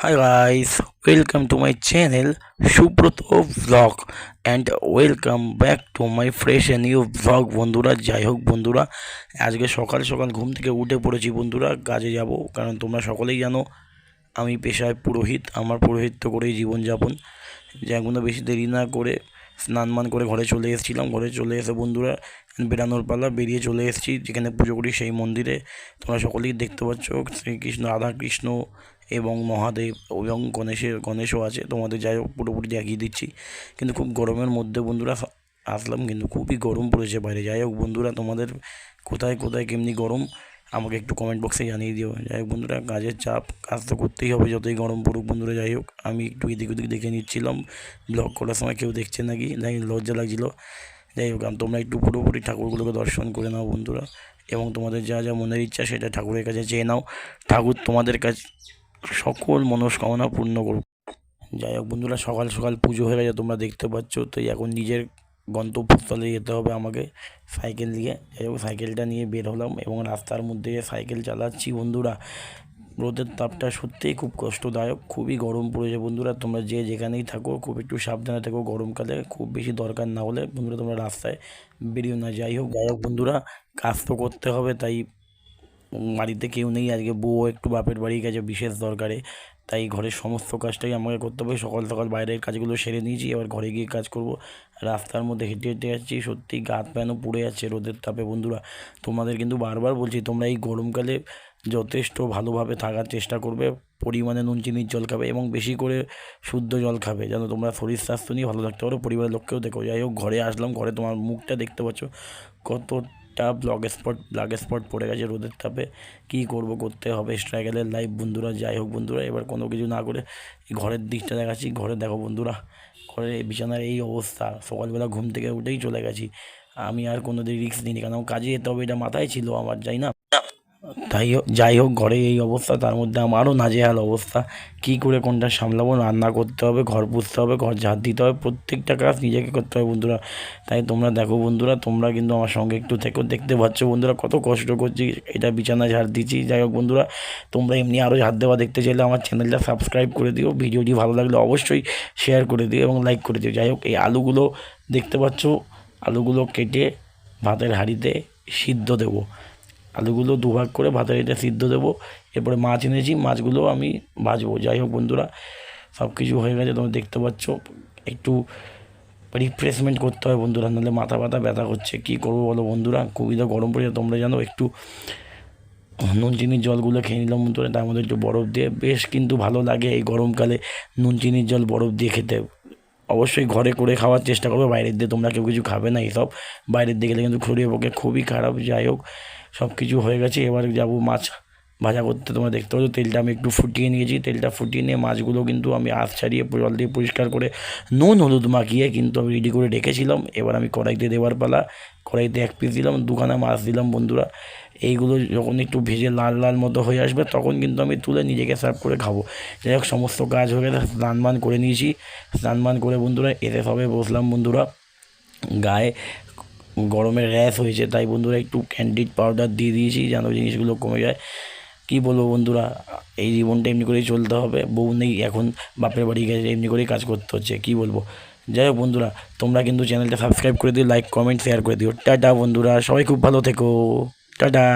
Hi guys, welcome to my channel Subrata and welcome back to my fresh and new vlog বন্ধুরা। যাই হোক বন্ধুরা আজকে সকাল সকাল ঘুম থেকে উঠে পড়েছি বন্ধুরা কাজে যাব। কারণ তোমরা সকলেই জানো আমি পেশায় পুরোহিত আমার পুরোহিত্য করেই জীবনযাপন। কোনো বেশি দেরি না করে স্নান মান করে ঘরে চলে এসেছিলাম। ঘরে চলে এসে বন্ধুরা বেরানোর পালা বেরিয়ে চলে এসেছি। যেখানে পুজো করি সেই মন্দিরে। তোমরা সকলেই দেখতে পাচ্ছ শ্রীকৃষ্ণ রাধা কৃষ্ণ এবং মহাদেব এবং গণেশের, গণেশও আছে। তোমাদের যাই হোক, পুরোপুরি দেখিয়ে দিচ্ছি। কিন্তু খুব গরমের মধ্যে বন্ধুরা আসলাম, কিন্তু খুবই গরম পড়েছে বাইরে। যাই হোক বন্ধুরা, তোমাদের কোথায় কোথায় কেমনি গরম, আমাকে একটু কমেন্ট বক্সে জানিয়ে দিও। যাই হোক বন্ধুরা, কাজের চাপ, কাজ তো করতেই হবে যতই গরম পড়ুক বন্ধুরা, যাই হোক। আমি একটু এদিক ওদিক দেখে নিচ্ছিলাম। ব্লগ করার সময় কেউ দেখছে নাকি? যাই লজ্জা লাগছিল। যাই হোক তোমরা একটু পুরোপুরি ঠাকুরগুলোকে দর্শন করে নাও বন্ধুরা। এবং তোমাদের যা যা মনের ইচ্ছা, সেটা ঠাকুরের কাছে চেয়ে নাও। ঠাকুর তোমাদের কাছে সকল মনস্কামনা পূর্ণ করুক। যাই হোক বন্ধুরা, সকাল সকাল পুজো হয়ে গেছে, তোমরা দেখতে পাচ্ছ। তো এখন নিজের গন্তব্যস্থলে যেতে হবে আমাকে সাইকেল দিয়ে। যাই হোক, সাইকেলটা নিয়ে বের হলাম এবং রাস্তার মধ্যে সাইকেল চালাচ্ছি। বন্ধুরা, রোদের তাপটা সত্যিই খুব কষ্টদায়ক, খুবই গরম পড়েছে বন্ধুরা। তোমরা যে যেখানেই থাকো, খুব একটু সাবধানে থাকো। গরমকালে খুব বেশি দরকার না হলে বন্ধুরা, তোমরা রাস্তায় বেরিয়েও না। যাই হোক যাই হোক বন্ধুরা, কাজ তো করতে হবে, তাই বাড়িতে কেউ নেই, আজকে বউ একটু বাপের বাড়ি গেছে বিশেষ দরকারে, তাই ঘরের সমস্ত কাজটাই আমাকে করতে হবে। সকাল সকাল বাইরের কাজগুলো সেরে নিয়েছি, এবার ঘরে গিয়ে কাজ করব। রাস্তার মধ্যে হেঁটে হেঁটে যাচ্ছি সত্যি গাত প্যানও পুড়ে যাচ্ছে রোদের তাপে বন্ধুরা। তোমাদের কিন্তু বারবার বলছি, তোমরা এই গরমকালে যথেষ্ট ভালোভাবে থাকার চেষ্টা করবে, পরিমাণে নুন, চিনির জল খাবে এবং বেশি করে শুদ্ধ জল খাবে, যেন তোমরা শরীর স্বাস্থ্য নিয়ে ভালো থাকতে পারো, পরিবারের লোককেও দেখো। যাই হোক, ঘরে আসলাম, ঘরে তোমার মুখটা দেখতে পাচ্ছ, কত একটা ব্লগ স্পট ব্লগ স্পট পড়ে গেছে রোদের তাপে। কী করব, করতে হবে স্ট্রাগলের লাইফ বন্ধুরা, যাই হোক বন্ধুরা, এবার কোনো কিছু না করে ঘরের দিকটা দেখাচ্ছি। ঘরে দেখো বন্ধুরা, ঘরের বিছানার এই অবস্থা। সকালবেলা ঘুম থেকে উঠেই চলে গেছি। আমি আর কোনো দিন রিক্স নিইনি, কারণ কাজে যেতে হবে, এটা মাথায় ছিল আমার, যাই না? তাই যাই হোক, ঘরে এই অবস্থা, তার মধ্যে আমারও নাজেহাল অবস্থা। কি করে কোনটা সামলাবো, রান্না করতে হবে, ঘর পুষতে হবে, ঘর ঝাড় দিতে হবে, প্রত্যেকটা কাজ নিজেকে করতে হবে বন্ধুরা। তাই তোমরা দেখো বন্ধুরা, তোমরা কিন্তু আমার সঙ্গে একটু থেকেও দেখতে পাচ্ছ বন্ধুরা, কত কষ্ট করছি, এটা বিছানা ঝাড় দিচ্ছি। যাই হোক বন্ধুরা, তোমরা এমনি আরও ঝাড় দেওয়া দেখতে চাইলে আমার চ্যানেলটা সাবস্ক্রাইব করে দিও, ভিডিওটি ভালো লাগলে অবশ্যই শেয়ার করে দিও এবং লাইক করে দিও। যাই হোক, এই আলুগুলো দেখতে পাচ্ছ, আলুগুলো কেটে ভাতের হাঁড়িতে সিদ্ধ দেবো। আলুগুলো দুভাগ করে ভাতের এটা সিদ্ধ দেবো। এরপরে মাছ এনেছি মাছগুলো আমি ভাজবো। যাই হোক বন্ধুরা সব কিছু হয়ে গেছে, তোমরা দেখতে পাচ্ছ। একটু রিফ্রেশমেন্ট করতে হয় বন্ধুরা, নাহলে মাথা ব্যথা ব্যথা হচ্ছে কী করব বলো বন্ধুরা, খুবই তো গরম পড়েছে, তোমরা জানো, একটু নুন চিনির জলগুলো খেয়ে নিলাম বন্ধুরা, তার মধ্যে একটু বরফ দিয়ে। বেশ কিন্তু ভালো লাগে এই গরমকালে নুন চিনির জল, বরফ দিয়ে খেতে। অবশ্যই ঘরে করে খাওয়ার চেষ্টা করবে। বাইরের দিয়ে তোমরা কেউ কিছু খাবে না এইসব বাইরের দিকে কিন্তু শরীরের পক্ষে খুবই খারাপ। যাই হোক সব কিছু হয়ে গেছে। এবার যাব মাছ ভাজা করতে। তোমরা দেখতে পাচ্ছ, তেলটা আমি একটু ফুটিয়ে নিয়েছি। তেলটা ফুটিয়ে নিয়ে মাছগুলো কিন্তু আমি আঁচ ছাড়িয়ে জল দিয়ে পরিষ্কার করে নুন হলুদ মাখিয়ে কিন্তু আমি রেডি করে রেখেছিলাম। এবার আমি কড়াইতে দেওয়ার পালা। কড়াইতে এক পিস দিলাম, দুখানা মাছ দিলাম বন্ধুরা। এইগুলো যখন একটু ভেজে লাল লাল মতো হয়ে আসবে, তখন কিন্তু আমি তুলে নিজেকে সার্ভ করে খাব। যাই হোক, সমস্ত কাজ হয়ে গেলে স্নান মান করে নিয়েছি। স্নান মান করে বন্ধুরা এতে সবে বসলাম বন্ধুরা। গায়ে গরমের র্যাশ হয়েছে, তাই বন্ধুরা একটু ক্যান্ডিড পাউডার দিয়ে দিয়েছি যেন জিনিসগুলো কমে যায়। কী বলব বন্ধুরা, এই জীবনটা এমনি করেই চলতে হবে। বউ নেই, এখন বাপের বাড়ি গেছে, এমনি করেই কাজ করতে হচ্ছে, কী বলব। যাই হোক বন্ধুরা, তোমরা কিন্তু চ্যানেলটা সাবস্ক্রাইব করে দিও লাইক কমেন্ট শেয়ার করে দিও। টাটা বন্ধুরা, সবাই খুব ভালো থেকো। টাটা